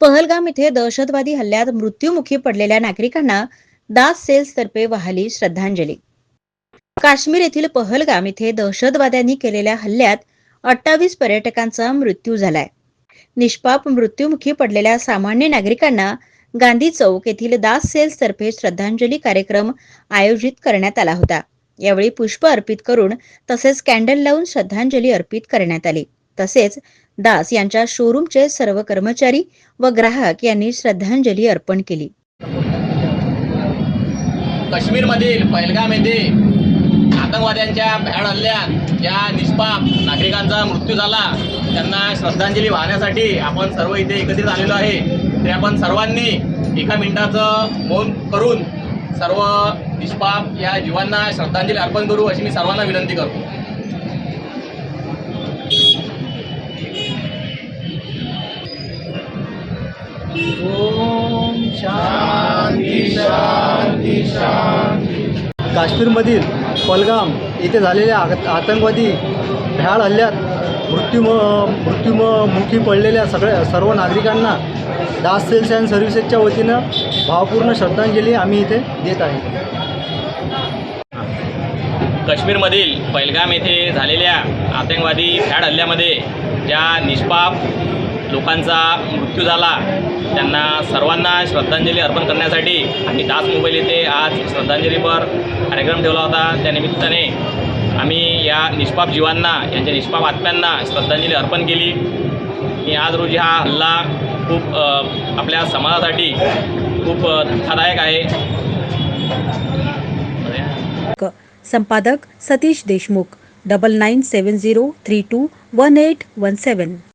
पहलगाम इथे दहशतवादी हल्ल्यात मृत्यूमुखी पडलेल्या नागरिकांना दास सेल्स तर्फे वाहली श्रद्धांजली. काश्मीर येथील पहलगाम इथे दहशतवाद्यांनी केलेल्या हल्ल्यात अठ्ठावीस पर्यटकांचा मृत्यू झालाय. निष्पाप मृत्यूमुखी पडलेल्या सामान्य नागरिकांना गांधी चौक येथील दास सेल्स तर्फे श्रद्धांजली कार्यक्रम आयोजित करण्यात आला होता. यावेळी पुष्प अर्पित करून तसेच कॅन्डल लावून श्रद्धांजली अर्पित करण्यात आली. तसेच दास यांच्या शोरूमचे सर्व कर्मचारी व ग्राहक यांनी श्रद्धांजली अर्पण केली. काश्मीरमधील पहलगाम येथे आतंकवाद्यांच्या भ्याड हल्ल्यात ज्या निष्पाप नागरिकांचा मृत्यू झाला त्यांना श्रद्धांजली वाहण्यासाठी आपण सर्व इथे एकत्रित आलेलो आहे. ते आपण सर्वांनी एका मिनिटाचं मौन करून सर्व निष्पाप या जीवांना श्रद्धांजली अर्पण करू अशी मी सर्वांना विनंती करतो. काश्मीरमधील पलगाम येथे झालेल्या आतंकवादी भ्याड हल्ल्यात मृत्यू मृत्युमुखी पडलेल्या सगळ्या सर्व नागरिकांना दास सेल्स अँड सर्व्हिसेसच्या वतीनं भावपूर्ण श्रद्धांजली आम्ही इथे देत आहे. काश्मीरमधील पहलगाम येथे झालेल्या आतंकवादी भ्याड हल्ल्यामध्ये ज्या निष्पाप लोकांचा मृत्यू झाला. त्यांना सर्वांना श्रद्धांजली अर्पण करण्यासाठी आम्ही दास मोबाईल येथे आज श्रद्धांजलीपर कार्यक्रम ठेवला होता. त्यानिमित्ताने आम्ही या निष्पाप जीवांना यांच्या निष्पाप आत्म्यांना श्रद्धांजली अर्पण केली. आणि आज रोजी हा हल्ला खूप आपल्या समाजासाठी खूप धक्कादायक आहे. संपादक Satish Deshmukh double nine seven zero three two one eight one seven